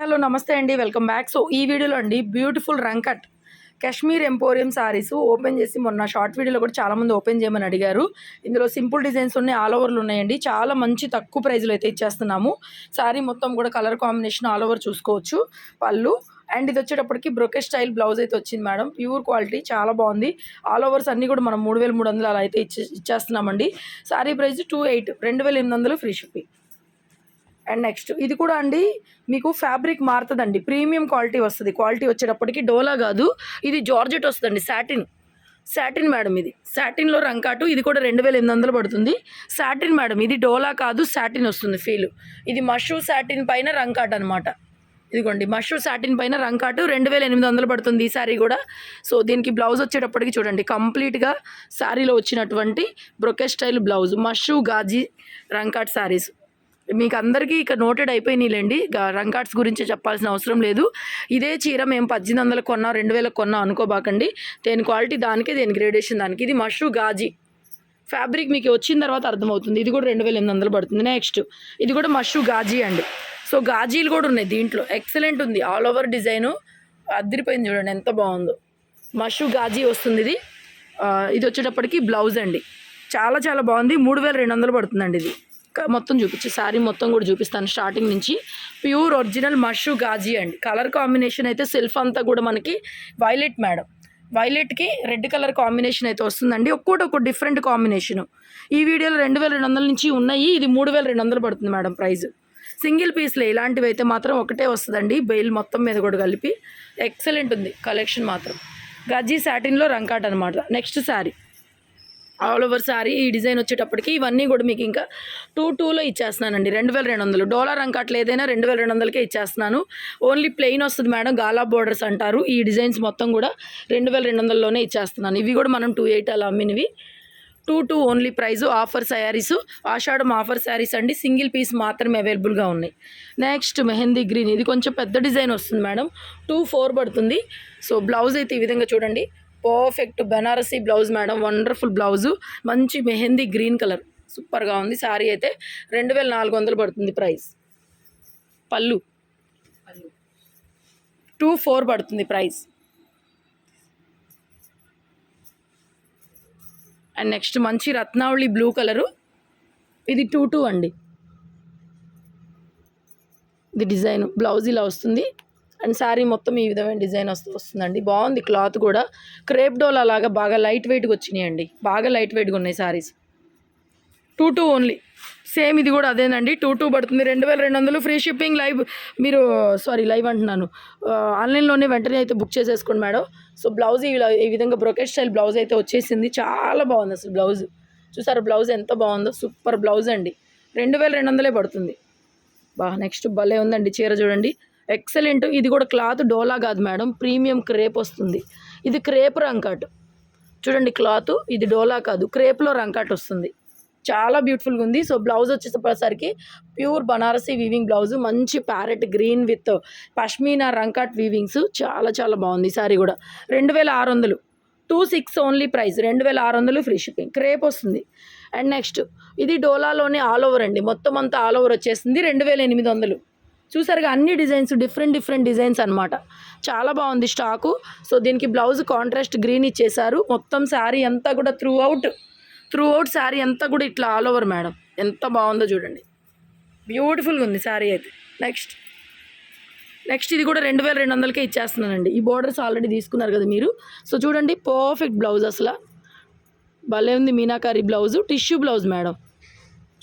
Hello నమస్తే అండి. Welcome back. So ఈ వీడియోలో అండి బ్యూటిఫుల్ రంకట్ కాశ్మీర్ ఎంపోరియం సారీస్ ఓపెన్ చేసి మొన్న షార్ట్ వీడియోలో కూడా చాలా మంది ఓపెన్ చేయమని అడిగారు. ఇందులో సింపుల్ డిజైన్స్ ఉన్నాయి ఆల్ ఓవర్లు ఉన్నాయండి. చాలా మంచి తక్కువ ప్రైజ్లో అయితే ఇచ్చేస్తున్నాము. శారీ మొత్తం కూడా కలర్ కాంబినేషన్ ఆల్ ఓవర్ చూసుకోవచ్చు. పళ్ళు. అండ్ ఇది వచ్చేటప్పటికి బ్రొకెట్ స్టైల్ బ్లౌజ్ అయితే వచ్చింది మేడం. ప్యూర్ క్వాలిటీ చాలా బాగుంది. ఆల్ ఓవర్స్ అన్నీ కూడా మనం మూడు వేల మూడు వందలు అలా అయితే ఇచ్చే ఇచ్చేస్తున్నామండి. సారీ ప్రైస్ టూ ఎయిట్ రెండు వేల ఎనిమిది వందలు ఫ్రీ షిప్పింగ్. అండ్ నెక్స్ట్ ఇది కూడా అండి మీకు ఫ్యాబ్రిక్ మారుతుందండి. ప్రీమియం క్వాలిటీ వస్తుంది. క్వాలిటీ వచ్చేటప్పటికి డోలా కాదు ఇది జార్జెట్ వస్తుందండి సాటిన్ సాటిన్ మేడం ఇది. సాటిన్లో రంకాటు ఇది కూడా రెండు వేల ఎనిమిది వందలు పడుతుంది. సాటిన్ మేడం ఇది డోలా కాదు సాటిన్ వస్తుంది ఫీల్ ఇది మషూ సాటిన్ పైన రంకాట్ అనమాట ఇదిగోండి మషూ సాటిన్ పైన రంకాటు రెండు వేల ఎనిమిది వందలు పడుతుంది ఈ శారీ కూడా. సో దీనికి బ్లౌజ్ వచ్చేటప్పటికి చూడండి కంప్లీట్గా శారీలో వచ్చినటువంటి బ్రొకెట్ స్టైల్ బ్లౌజ్ మషూ గాజీ రంకాట్ శారీస్ మీకు అందరికీ ఇక నోటెడ్ అయిపోయినాయిలేండి. గా- రంకాట్స్ గురించి చెప్పాల్సిన అవసరం లేదు. ఇదే చీర మేము పద్దెనిమిది వందలకు కొన్నాం రెండు వేలకు కొన్నాం అనుకోబాకండి. దేని క్వాలిటీ దానికే దేని గ్రేడేషన్ దానికి. ఇది మషూ గాజీ. ఫ్యాబ్రిక్ మీకు వచ్చిన తర్వాత అర్థమవుతుంది. ఇది కూడా రెండు వేల ఎనిమిది వందలు పడుతుంది. నెక్స్ట్ ఇది కూడా మషూ గాజీ అండి. సో గాజీలు కూడా ఉన్నాయి దీంట్లో. ఎక్సలెంట్ ఉంది. All over design. అదిరిపోయింది చూడండి ఎంత బాగుందో. మషూ గాజీ వస్తుంది ఇది. ఇది వచ్చేటప్పటికి బ్లౌజ్ అండి. చాలా చాలా బాగుంది. మూడు వేల రెండు వందలు పడుతుందండి ఇది. మొత్తం చూపించి. శారీ మొత్తం కూడా చూపిస్తాను స్టార్టింగ్ నుంచి. ప్యూర్ ఒరిజినల్ మషూ గాజీ అండి కలర్ కాంబినేషన్ అయితే సెల్ఫ్ అంతా కూడా మనకి వైలెట్ మేడం. వైలెట్కి రెడ్ కలర్ కాంబినేషన్ అయితే వస్తుందండి. ఒక్కోటి ఒక్కో డిఫరెంట్ కాంబినేషను. ఈ వీడియోలో రెండు వేల రెండు వందల నుంచి ఉన్నాయి. ఇది మూడు వేల రెండు వందలు పడుతుంది మేడం ప్రైస్. సింగిల్ పీస్లో ఇలాంటివి అయితే మాత్రం ఒకటే వస్తుందండి. బెయిల్ మొత్తం మీద కూడా కలిపి. ఎక్సలెంట్ ఉంది కలెక్షన్ మాత్రం. గజ్జీ సాటిన్లో రంకాట్ అనమాట next sari all over sari ఈ డిజైన్ వచ్చేటప్పటికి ఇవన్నీ కూడా మీకు ఇంకా టూ టూలో ఇచ్చేస్తున్నానండి. రెండు వేల రెండు వందలు. డాలర్ అంకట్లు ఏదైనా రెండు వేల రెండు వందలకే ఇచ్చేస్తున్నాను. ఓన్లీ ప్లెయిన్ వస్తుంది మేడం గాలా బోర్డర్స్ అంటారు. ఈ డిజైన్స్ మొత్తం కూడా రెండు వేల రెండు వందల్లోనే ఇచ్చేస్తున్నాను. ఇవి కూడా మనం టూ ఎయిట్ అలా అమ్మినవి. Two two only price offer saris Ashadham offer saris అండి. సింగిల్ పీస్ మాత్రమే అవైలబుల్గా ఉన్నాయి. నెక్స్ట్ మెహందీ గ్రీన్ ఇది కొంచెం పెద్ద డిజైన్ వస్తుంది మేడం. టూ ఫోర్ పడుతుంది. సో బ్లౌజ్ అయితే ఈ విధంగా చూడండి. Perfect Banarasi blouse madam wonderful blouse మంచి మెహందీ గ్రీన్ కలర్. సూపర్గా ఉంది. శారీ అయితే రెండు వేల నాలుగు వందలు పడుతుంది ప్రైస్. పళ్ళు. టూ ఫోర్ పడుతుంది ప్రైస్. అండ్ నెక్స్ట్ మంచి రత్నావళి బ్లూ కలరు. ఇది టూ టూ అండి. ఇది డిజైన్. బ్లౌజ్ ఇలా వస్తుంది. అండ్ శారీ మొత్తం ఈ విధమైన డిజైన్ వస్తూ వస్తుందండి. బాగుంది క్లాత్ కూడా. క్రేప్ డోల్ అలాగా బాగా లైట్ వెయిట్గా వచ్చినాయండి. బాగా లైట్ వెయిట్గా ఉన్నాయి saris. Two two only. Same ఇది కూడా అదేనండి. టూ టూ పడుతుంది. రెండు వేల రెండు వందలు ఫ్రీ షిప్పింగ్ లైవ్ మీరు సారీ లైవ్ అంటున్నాను. ఆన్లైన్లోనే వెంటనే అయితే బుక్ చేసేసుకోండి మేడం. సో బ్లౌజ్ ఇలా ఈ విధంగా బ్రొకెట్ స్టైల్ బ్లౌజ్ అయితే వచ్చేసింది. చాలా బాగుంది అసలు బ్లౌజ్. చూసారు బ్లౌజ్ ఎంత బాగుందో? సూపర్ బ్లౌజ్ అండి. రెండు వేల రెండు వందలే పడుతుంది. బా నెక్స్ట్ భలే ఉందండి చీర చూడండి. ఎక్సలెంట్. ఇది కూడా క్లాత్ డోలా కాదు మేడం ప్రీమియం క్రేప్ వస్తుంది. ఇది క్రేప్ రంకాట్. చూడండి క్లాత్ ఇది డోలా కాదు క్రేప్లో రంకాట్ వస్తుంది. చాలా బ్యూటిఫుల్గా ఉంది. సో బ్లౌజ్ వచ్చేసరికి ప్యూర్ బనారసీ వీవింగ్ బ్లౌజ్ మంచి parrot green with pashmina రంకాట్ weavings. చాలా చాలా బాగుంది సారీ కూడా. రెండు వేల ఆరు వందలు. టూ సిక్స్ ఓన్లీ ప్రైస్ రెండు వేల ఆరు వందలు ఫ్రీ షిప్పింగ్. క్రేప్ వస్తుంది. అండ్ నెక్స్ట్ ఇది డోలాలోనే ఆల్ ఓవర్ అండి. మొత్తం అంతా ఆల్ ఓవర్ వచ్చేసింది రెండు వేల ఎనిమిది వందలు. చూసారుగా అన్ని డిజైన్స్ డిఫరెంట్ డిఫరెంట్ డిజైన్స్ అనమాట చాలా బాగుంది స్టాకు. సో దీనికి బ్లౌజ్ కాంట్రాస్ట్ గ్రీన్ ఇచ్చేసారు మొత్తం శారీ అంతా కూడా throughout throughout sari అంతా కూడా ఇట్లా ఆల్ ఓవర్ మేడం. ఎంత బాగుందో చూడండి. బ్యూటిఫుల్గా ఉంది శారీ అయితే. నెక్స్ట్ నెక్స్ట్ ఇది కూడా రెండు వేల రెండు వందలకే ఇచ్చేస్తున్నానండి. ఈ బోర్డర్స్ ఆల్రెడీ తీసుకున్నారు కదా మీరు. సో చూడండి పర్ఫెక్ట్ బ్లౌజ్ అసలు. భలే ఉంది Meenakari blouse tissue blouse madam.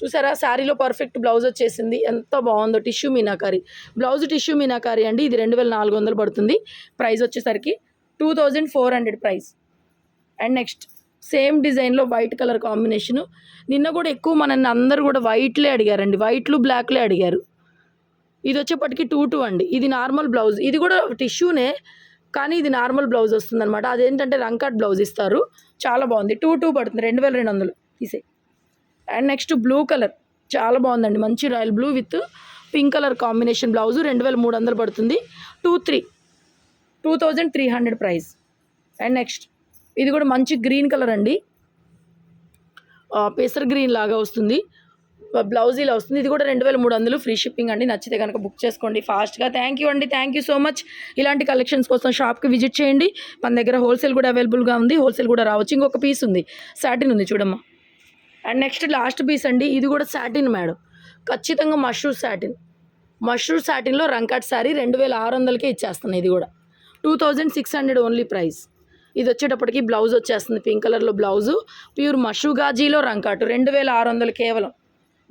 చూసారా? శారీలో పర్ఫెక్ట్ బ్లౌజ్ వచ్చేసింది. ఎంత బాగుందో tissue Meenakari. Blouse tissue Meenakari అండి. ఇది రెండు వేల నాలుగు వందలు పడుతుంది. ప్రైస్ వచ్చేసరికి two thousand four hundred price and next same డిజైన్లో వైట్ కలర్ కాంబినేషను నిన్న కూడా ఎక్కువ మనల్ని అందరూ కూడా వైట్లే అడిగారండి. వైట్లు బ్లాక్లే అడిగారు. ఇది వచ్చేప్పటికి టూ టూ అండి. ఇది నార్మల్ బ్లౌజ్ ఇది కూడా టిష్యూనే కానీ ఇది నార్మల్ బ్లౌజ్ వస్తుందన్నమాట. అదేంటంటే రంకట్ బ్లౌజ్ ఇస్తారు. చాలా బాగుంది. టూ టూ పడుతుంది. రెండు వేల రెండు వందలు. తీసే అండ్ నెక్స్ట్ బ్లూ కలర్. చాలా బాగుందండి. మంచి royal blue with pink colour combination blouse. రెండు వేల మూడు వందలు పడుతుంది. Two three. Two thousand three hundred price. And next ఇది కూడా మంచి గ్రీన్ కలర్ అండి. పేసర్ గ్రీన్ లాగా వస్తుంది. బ్లౌజ్ ఇలా వస్తుంది. ఇది కూడా రెండు వేల మూడు వందలు. ఫ్రీ షిప్పింగ్ అండి. నచ్చితే కనుక బుక్ చేసుకోండి ఫాస్ట్గా. థ్యాంక్ యూ అండి. థ్యాంక్ యూ సో మచ్ ఇలాంటి కలెక్షన్స్ కోసం షాప్కి విజిట్ చేయండి. మన దగ్గర హోల్సేల్ కూడా అవైలబుల్గా ఉంది. హోల్సేల్ కూడా రావచ్చు. ఇంకొక పీస్ ఉంది. సాటిన్ ఉంది చూడమ్మా. అండ్ నెక్స్ట్ లాస్ట్ పీస్ అండి ఇది కూడా సాటిన్ మేడం ఖచ్చితంగా మష్రూమ్ సాటిన్ మష్రూమ్ సాటిన్లో రంకాట్ శారీ రెండు వేల ఆరు వందలకే ఇచ్చేస్తున్నాయి ఇది కూడా. Two thousand six hundred only price ఇది వచ్చేటప్పటికి బ్లౌజ్ వచ్చేస్తుంది పింక్ కలర్లో బ్లౌజు ప్యూర్ మషూ గాజీలో రంకాటు రెండు వేల ఆరు వందలు కేవలం.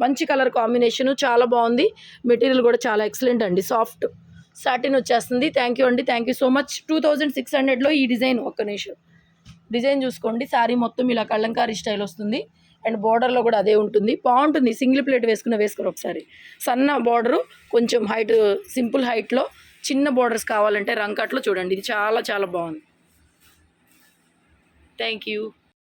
మంచి కలర్ కాంబినేషన్ చాలా బాగుంది. మెటీరియల్ కూడా చాలా ఎక్సలెంట్ అండి సాఫ్ట్ సాటిన్ వచ్చేస్తుంది. థ్యాంక్ యూ అండి thank you so much two thousand six హండ్రెడ్లో ఈ డిజైన్ ఒక్క నిమిషం. డిజైన్ చూసుకోండి శారీ మొత్తం ఇలా కళ్ళంకారీ స్టైల్ వస్తుంది. అండ్ బార్డర్లో కూడా అదే ఉంటుంది. బాగుంటుంది. సింగిల్ ప్లేట్ వేసుకున్న వేసుకోరు ఒకసారి. సన్న బార్డరు కొంచెం హైట్ సింపుల్ హైట్లో చిన్న బార్డర్స్ కావాలంటే రంకట్లో చూడండి. ఇది చాలా చాలా బాగుంది. Thank you.